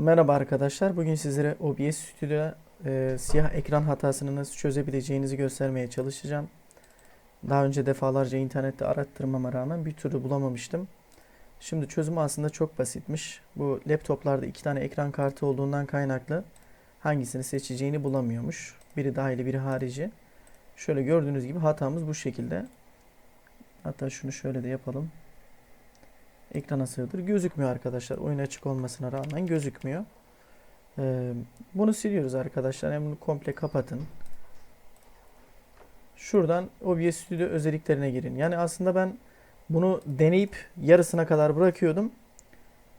Merhaba arkadaşlar. Bugün sizlere OBS Studio'da e, siyah ekran hatasını nasıl çözebileceğinizi göstermeye çalışacağım. Daha önce defalarca internette arattırmama rağmen bir türlü bulamamıştım. Şimdi çözümü aslında çok basitmiş. Bu laptoplarda iki tane ekran kartı olduğundan kaynaklı hangisini seçeceğini bulamıyormuş. Biri dahili biri harici. Şöyle gördüğünüz gibi hatamız bu şekilde. Hatta şunu şöyle de yapalım. Ekrana sığdır. Gözükmüyor arkadaşlar. Oyun açık olmasına rağmen gözükmüyor. Ee, bunu siliyoruz arkadaşlar. Hem bunu komple kapatın. Şuradan OBS Studio özelliklerine girin. Yani aslında ben bunu deneyip yarısına kadar bırakıyordum.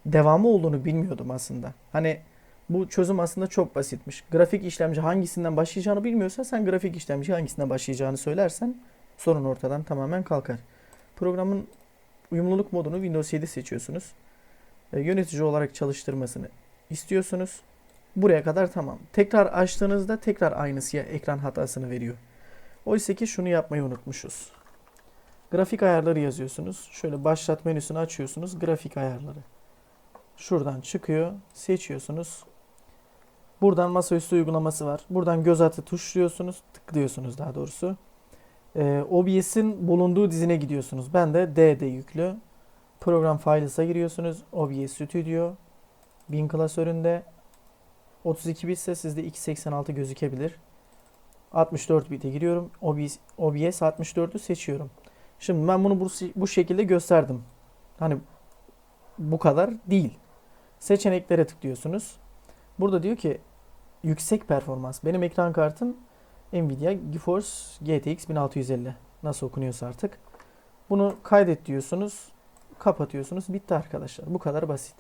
Devamı olduğunu bilmiyordum aslında. Hani bu çözüm aslında çok basitmiş. Grafik işlemci hangisinden başlayacağını bilmiyorsa sen grafik işlemci hangisinden başlayacağını söylersen sorun ortadan tamamen kalkar. Programın uyumluluk modunu Windows 7 seçiyorsunuz. E, yönetici olarak çalıştırmasını istiyorsunuz. Buraya kadar tamam. Tekrar açtığınızda tekrar aynı siyah ekran hatasını veriyor. Oysa ki şunu yapmayı unutmuşuz. Grafik ayarları yazıyorsunuz. Şöyle başlat menüsünü açıyorsunuz. Grafik ayarları. Şuradan çıkıyor. Seçiyorsunuz. Buradan masaüstü uygulaması var. Buradan göz atı tuşluyorsunuz. Tıklıyorsunuz daha doğrusu. Ee, OBS'in bulunduğu dizine gidiyorsunuz. Ben de D'de yüklü. Program Files'a giriyorsunuz. OBS Studio. Bin klasöründe 32 bit ise sizde 286 gözükebilir. 64 bit'e giriyorum. OBS, OBS 64'ü seçiyorum. Şimdi ben bunu bu, bu şekilde gösterdim. Hani bu kadar değil. Seçeneklere tıklıyorsunuz. Burada diyor ki yüksek performans. Benim ekran kartım Nvidia GeForce GTX 1650 nasıl okunuyorsa artık. Bunu kaydet diyorsunuz. Kapatıyorsunuz. Bitti arkadaşlar. Bu kadar basit.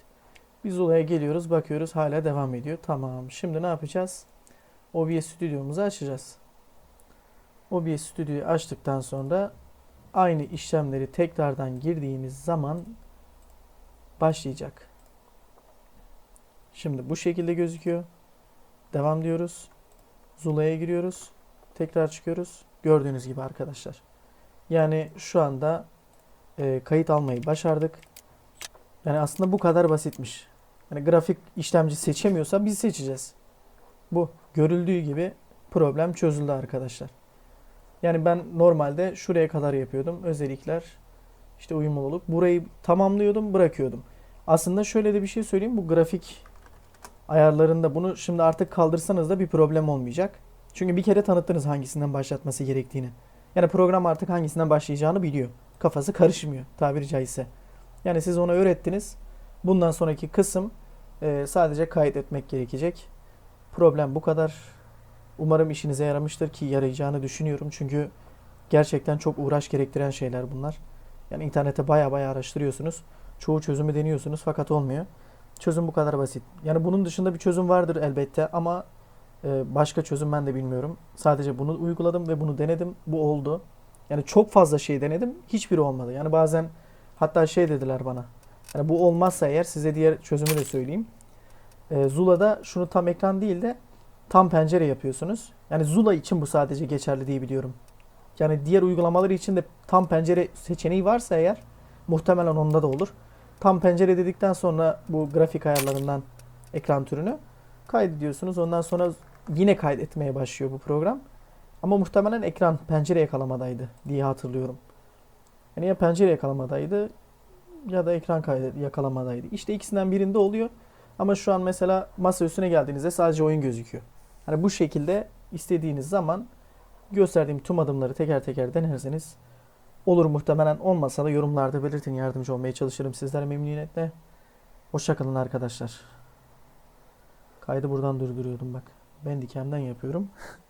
Biz olaya geliyoruz. Bakıyoruz hala devam ediyor. Tamam. Şimdi ne yapacağız? OBS Studio'muzu açacağız. OBS Studio'yu açtıktan sonra aynı işlemleri tekrardan girdiğimiz zaman başlayacak. Şimdi bu şekilde gözüküyor. Devam diyoruz. Zula'ya giriyoruz. Tekrar çıkıyoruz. Gördüğünüz gibi arkadaşlar. Yani şu anda e, kayıt almayı başardık. Yani aslında bu kadar basitmiş. Yani grafik işlemci seçemiyorsa biz seçeceğiz. Bu görüldüğü gibi problem çözüldü arkadaşlar. Yani ben normalde şuraya kadar yapıyordum. Özellikler işte uyumluluk. Burayı tamamlıyordum, bırakıyordum. Aslında şöyle de bir şey söyleyeyim. Bu grafik ayarlarında bunu şimdi artık kaldırsanız da bir problem olmayacak. Çünkü bir kere tanıttınız hangisinden başlatması gerektiğini. Yani program artık hangisinden başlayacağını biliyor. Kafası karışmıyor tabiri caizse. Yani siz ona öğrettiniz. Bundan sonraki kısım e, sadece kaydetmek gerekecek. Problem bu kadar. Umarım işinize yaramıştır ki yarayacağını düşünüyorum. Çünkü gerçekten çok uğraş gerektiren şeyler bunlar. Yani internete baya baya araştırıyorsunuz. Çoğu çözümü deniyorsunuz fakat olmuyor. Çözüm bu kadar basit. Yani bunun dışında bir çözüm vardır elbette ama başka çözüm ben de bilmiyorum. Sadece bunu uyguladım ve bunu denedim. Bu oldu. Yani çok fazla şey denedim. Hiçbiri olmadı. Yani bazen hatta şey dediler bana. Yani bu olmazsa eğer size diğer çözümü de söyleyeyim. E, Zula'da şunu tam ekran değil de tam pencere yapıyorsunuz. Yani Zula için bu sadece geçerli diye biliyorum. Yani diğer uygulamalar için de tam pencere seçeneği varsa eğer muhtemelen onda da olur. Tam pencere dedikten sonra bu grafik ayarlarından ekran türünü kaydediyorsunuz. Ondan sonra yine kaydetmeye başlıyor bu program. Ama muhtemelen ekran pencere yakalamadaydı diye hatırlıyorum. Yani ya pencere yakalamadaydı ya da ekran kaydet yakalamadaydı. İşte ikisinden birinde oluyor. Ama şu an mesela masa üstüne geldiğinizde sadece oyun gözüküyor. Hani bu şekilde istediğiniz zaman gösterdiğim tüm adımları teker teker denerseniz olur muhtemelen olmasa da yorumlarda belirtin yardımcı olmaya çalışırım sizlere memnuniyetle. Hoşçakalın arkadaşlar. Kaydı buradan durduruyordum bak. Ben dikemden yapıyorum.